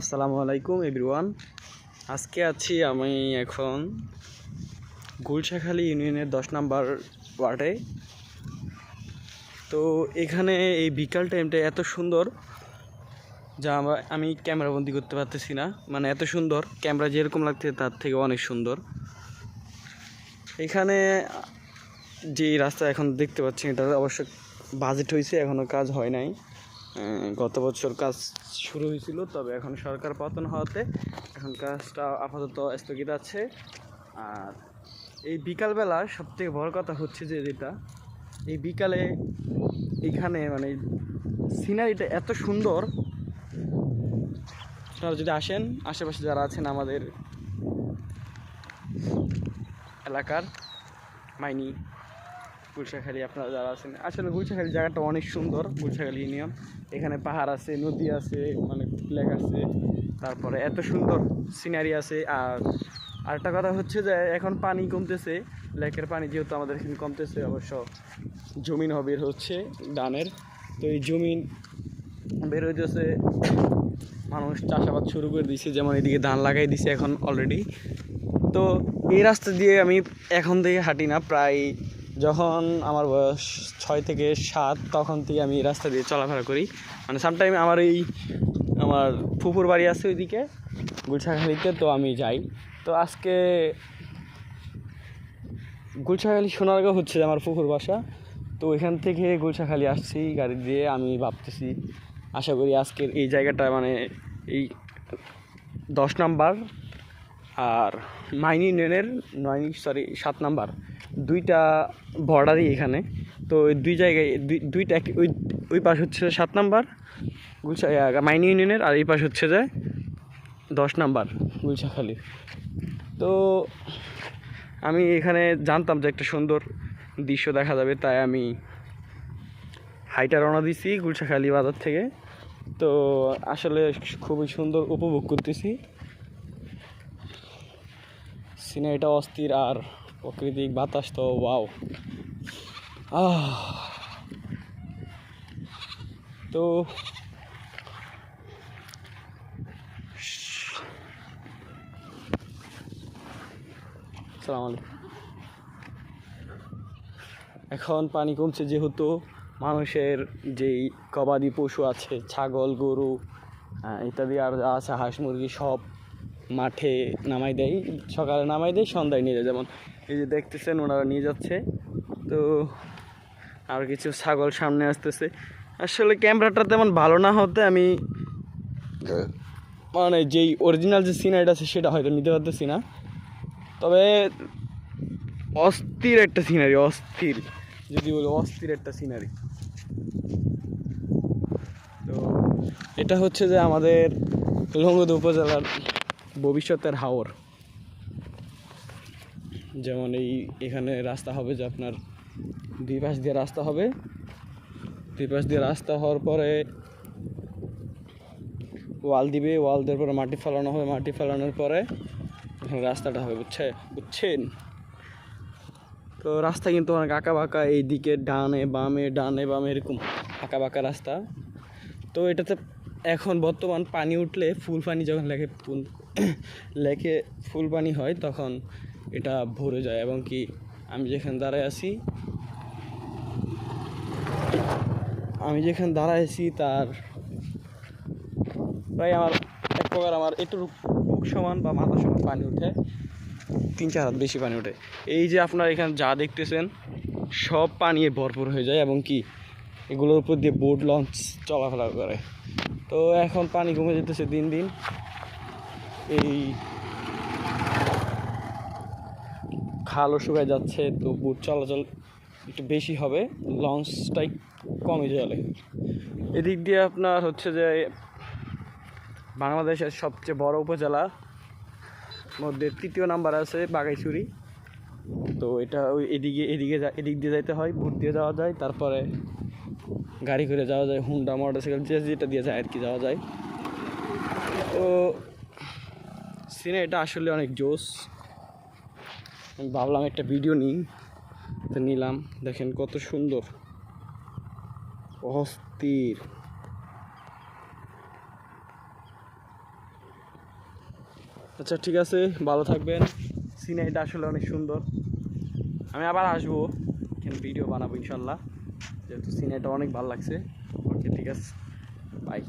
আসসালামু আলাইকুম, এভরিওয়ান। আজকে আছি আমি এখন গুলশাখালী ইউনিয়নের দশ নাম্বার ওয়ার্ডে। তো এখানে এই বিকাল টাইমটা এত সুন্দর, যা আমরা, আমি ক্যামেরাবন্দি করতে পারতেছি না। মানে এত সুন্দর, ক্যামেরা যেরকম লাগছে তার থেকে অনেক সুন্দর। এখানে যে রাস্তা এখন দেখতে পাচ্ছি এটা অবশ্য বাজেট হয়েছে এখনও কাজ হয় নাই। গত বছর কাজ শুরু হয়েছিল, তবে এখন সরকার পতন হওয়াতে এখন কাজটা আপাতত স্থগিত আছে। আর এই বিকালবেলা সবথেকে বড় কথা হচ্ছে যে যেটা, এই বিকালে এখানে মানে সিনারিটা এত সুন্দর। আপনারা যদি আসেন, আশেপাশে যারা আছেন আমাদের এলাকার, মাইনি গুলশাখালী আপনারা যারা আছেন, আসলে গুলশাখালী জায়গাটা অনেক সুন্দর, গুলশাখালী ইউনিয়ন। এখানে পাহাড় আছে, নদী আছে মানে লেক আছে, তারপরে এত সুন্দর সিনারি আছে। আর আরেকটা কথা হচ্ছে যে, এখন পানি কমতেছে, লেকের পানি যেহেতু আমাদের এখানে কমতেছে, অবশ্য জমিন হবে হচ্ছে ধানের। তো এই জমিন বের হইতেছে, মানুষ চাষাবাদ শুরু করে দিয়েছে যেমন এদিকে ধান লাগাই দিছে এখন অলরেডি তো এই রাস্তা দিয়ে আমি এখন থেকে হাঁটি না, প্রায় যখন আমার বয়স ছয় থেকে সাত, তখন থেকে আমি রাস্তা দিয়ে চলাফেরা করি। মানে সামটাইম আমার এই আমার ফুপুর বাড়ি আছে ওইদিকে, গুলশাখালিতে, তো আমি যাই। তো আজকে গুলশাখালি সোনারগাঁও হচ্ছে আমার ফুপুর বাসা। তো এখান থেকে গুলশাখালি আসছি, গাড়ি দিয়ে আমি ভাবতেছি, আশা করি আজকের এই জায়গাটা মানে এই দশ নাম্বার। আর মাইনি ইউনিয়নের নয় সরি সাত নাম্বার। দুইটা বর্ডারই এখানে। তো দুই জায়গায় দুইটা ওই ওই পাশ হচ্ছে সাত নাম্বার, গুলশা মাইনি ইউনিয়নের, আর এই পাশ হচ্ছে যে দশ নাম্বার গুলশাখালী তো আমি এখানে জানতাম যে একটা সুন্দর দৃশ্য দেখা যাবে, তাই আমি হাইটা রওনা দিছি গুলশাখালী বাজার থেকে। তো আসলে খুবই সুন্দর উপভোগ করতেছি। সিনারিটা অস্থির আর প্রাকৃতিক বাতাস তো ওয়াও। তো সালাম এখন পানি কমছে যেহেতু মানুষের যেই গবাদি পশু আছে, ছাগল, গরু ইত্যাদি আর আছে, হাঁস, মুরগি সব মাঠে নামাই দেয়, সকালে নামাই দেয়, সন্ধ্যায় নিয়ে যায়। যেমন এই যে দেখতেছেন, ওনারা নিয়ে যাচ্ছে। তো আর কিছু ছাগল সামনে আসতেছে। আসলে ক্যামেরাটা তেমন ভালো না হতে আমি মানে যেই অরিজিনাল যে সিনারিটা আছে, সেটা হয়তো নিতে পারতেছি না। তবে অস্থির একটা সিনারি অস্থির। যদি বলি অস্থির একটা সিনারি তো এটা হচ্ছে যে আমাদের লঙ্গদ উপজেলার ভবিষ্যতের হাওর। যেমন এই এখানে রাস্তা হবে যে আপনার দুই পাশ দিয়ে রাস্তা হবে। দুই পাশ দিয়ে রাস্তা হওয়ার পরে ওয়াল দিবে, ওয়াল দেওয়ার পরে মাটি ফেলানো হবে। মাটি ফেলানোর পরে রাস্তাটা হবে, বুঝছে? বুঝছেন? তো রাস্তা কিন্তু অনেক আঁকা বাঁকা এইদিকে ডানে, বামে ডানে, বামে, এরকম আঁকা বাঁকা রাস্তা। তো এটাতে এখন বর্তমান পানি উঠলে ফুল পানি যখন ফুল লেকে ফুল পানি হয়, তখন এটা ভরে যায় এবং কি আমি যেখানে দাঁড়ায় আছি, আমি যেখানে দাঁড়ায় আছি তার প্রায় আমার এক প্রকার আমার একটু সমান বা মাথা সমান পানি উঠে, তিন চার হাত বেশি পানি ওঠে এই যে আপনারা এখানে যা দেখতেছেন, সব পানি ভরপুর হয়ে যায় এবং কি এগুলোর উপর দিয়ে বোট লঞ্চ চলাফেরা করে। তো এখন পানি কমে যেতেছে দিন দিন। এই খালও শুকায় যাচ্ছে, তো বুট চলাচল একটু বেশি হবে লঞ্চটাই কমে চলে। এদিক দিয়ে আপনার হচ্ছে যে বাংলাদেশের সবচেয়ে বড় উপজেলা, মধ্যে তৃতীয় নাম্বার আছে বাগাইছড়ি তো এটা ওই এদিকে এদিকে এদিক দিয়ে যাইতে হয় ভোট দিয়ে যাওয়া যায়, তারপরে গাড়ি করে যাওয়া যায় হুন্ডা মোটরসাইকেল যে যেটা দিয়ে যায় আর কি যাওয়া যায়। তো সিনেমাটা আসলে অনেক জোস আমি ভাবলাম একটা ভিডিও নিই, তো নিলাম। দেখেন কত সুন্দর, অস্থির। আচ্ছা ঠিক আছে, ভালো থাকবেন। সিনারিটা আসলে অনেক সুন্দর। আমি আবার আসব ভিডিও বানাবো ইনশাল্লাহ। যেহেতু সিনেটা অনেক ভালো লাগছে। ওকে ঠিক আছে। বাই